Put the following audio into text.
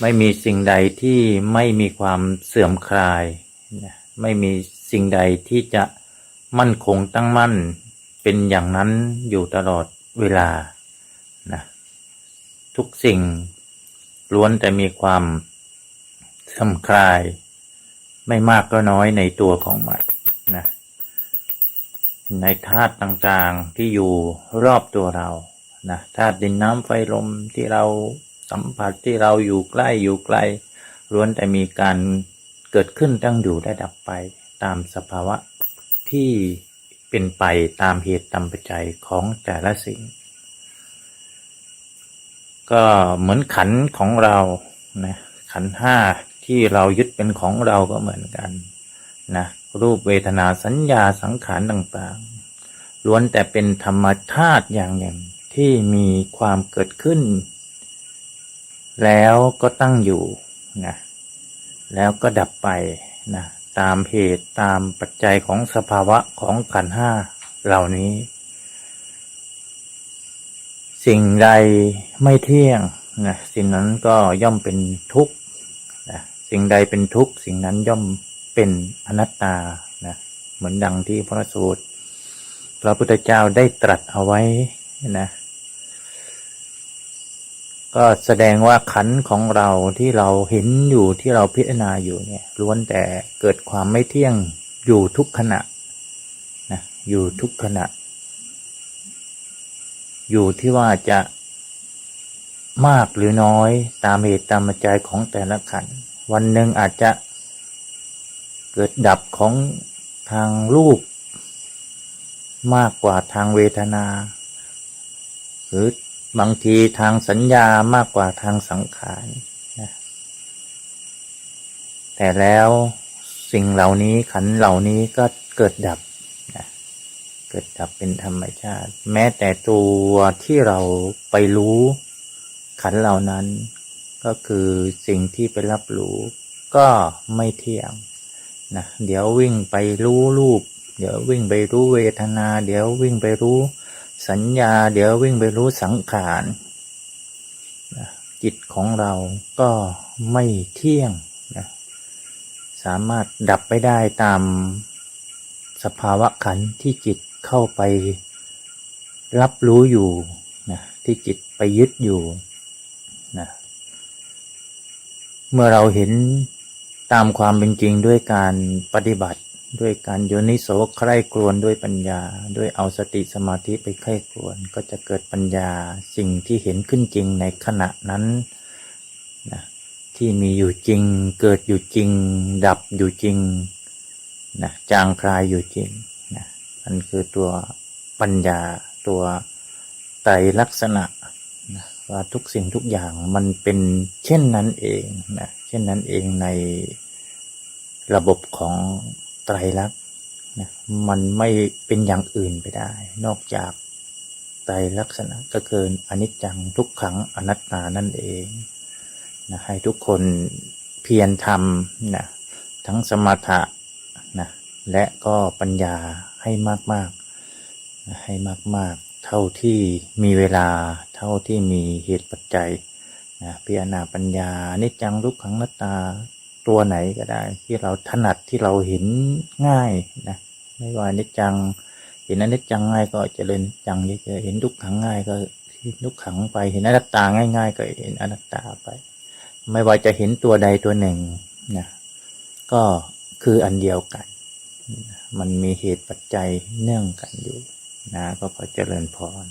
ไม่มีสิ่งใดที่ไม่มีความเสื่อมคลาย ไม่มีสิ่งใดที่จะมั่นคงตั้งมั่นเป็นอย่างนั้นอยู่ตลอดเวลานะทุกสิ่งล้วนแต่มีความเสื่อมคลาย ไม่มากก็น้อยในตัวของมันนะในธาตุต่างๆที่อยู่รอบตัวเรานะธาตุดินน้ำไฟลมที่เรา สัมผัสที่เราอยู่ใกล้อยู่ไกลล้วนแต่มีการเกิดขึ้นตั้งอยู่ได้ดับไปตามสภาวะที่เป็นไปตามเหตุตามปัจจัยของแต่ละสิ่ง ก็เหมือนขันของเรานะขันห้าที่เรายึดเป็นของเราก็เหมือนกันนะรูปเวทนาสัญญาสังขารต่างๆล้วนแต่เป็นธรรมชาติอย่างหนึ่งที่มีความเกิดขึ้น แล้วก็ตั้งอยู่นะแล้วก็ดับไปนะตามเหตุตามปัจจัยของสภาวะของขันห้าเหล่านี้ สิ่งใดไม่เที่ยงนะสิ่งนั้นก็ย่อมเป็นทุกข์นะสิ่งใดเป็นทุกข์ สิ่งนั้นย่อมเป็นอนัตตานะเหมือนดังที่พระสูตรพระพุทธเจ้าได้ตรัสเอาไว้นะ ก็แสดงว่าขันของเราที่เราเห็นอยู่ที่เราพิจารณาอยู่เนี่ยล้วนแต่เกิดความไม่เที่ยงอยู่ทุกขณะนะอยู่ทุกขณะ อยู่ที่ว่าจะมากหรือน้อยตามเหตุตามปัจจัยของแต่ละขัน วันหนึ่งอาจจะเกิดดับของทางรูป มากกว่าทางเวทนา หรือ บางทีทางสัญญามากกว่าทางสังขารนะแต่แล้วสิ่งเหล่านี้ขันเหล่านี้ก็เกิดดับนะเกิดดับเป็นธรรมชาติ แม้แต่ตัวที่เราไปรู้ขันเหล่านั้น ก็คือสิ่งที่ไปรับรู้ ก็ไม่เที่ยงนะเดี๋ยววิ่งไปรู้รูป เดี๋ยววิ่งไปรู้เวทนา เดี๋ยววิ่งไปรู้ สัญญาเดี๋ยววิ่งไปรู้สังขารจิตของเราก็ไม่เที่ยงนะสามารถดับไปได้ตามสภาวะขันที่จิตเข้าไปรับรู้อยู่นะที่จิตไปยึดอยู่นะเมื่อเราเห็นตามความเป็นจริงด้วยการปฏิบัติ ด้วยการโยนิโสใคร่ครวญด้วยปัญญา ด้วยเอาสติสมาธิไปใคร่ครวญก็จะเกิดปัญญาสิ่งที่เห็นขึ้นจริงในขณะนั้นนะที่มีอยู่จริง เกิดอยู่จริง ดับอยู่จริงนะจางคลายอยู่จริงนะนั่นคือตัวปัญญาตัวไตรลักษณะนะว่าทุกสิ่งทุกอย่างมันเป็นเช่นนั้นเองนะเช่นนั้นเองในระบบของ ไตรลักษณ์นะมันไม่เป็นอย่างอื่นไปได้ นอกจากไตรลักษณะก็คืออนิจจังทุกขังอนัตตานั่นเองนะให้ทุกคนเพียรทำนะทั้งสมถะนะและก็ปัญญาให้มากๆนะให้มากๆ เท่าที่มีเวลาเท่าที่มีเหตุปัจจัยนะพิจารณาปัญญาอนิจจังทุกขังอนัตตา ตัวไหนก็ได้ ที่เราถนัดที่เราเห็นง่ายนะไม่ว่านิจจัง เห็นอนิจจังง่ายก็เจริญจังเยอะๆเห็นทุกขังง่ายก็เห็นทุกขังไปเห็นอนัตตาง่าย ๆ ก็เห็นอนัตตาไป ไม่ว่าจะเห็นตัวใดตัวหนึ่งนะก็คืออันเดียวกัน มันมีเหตุปัจจัยเนื่องกันอยู่นะก็ขอเจริญพร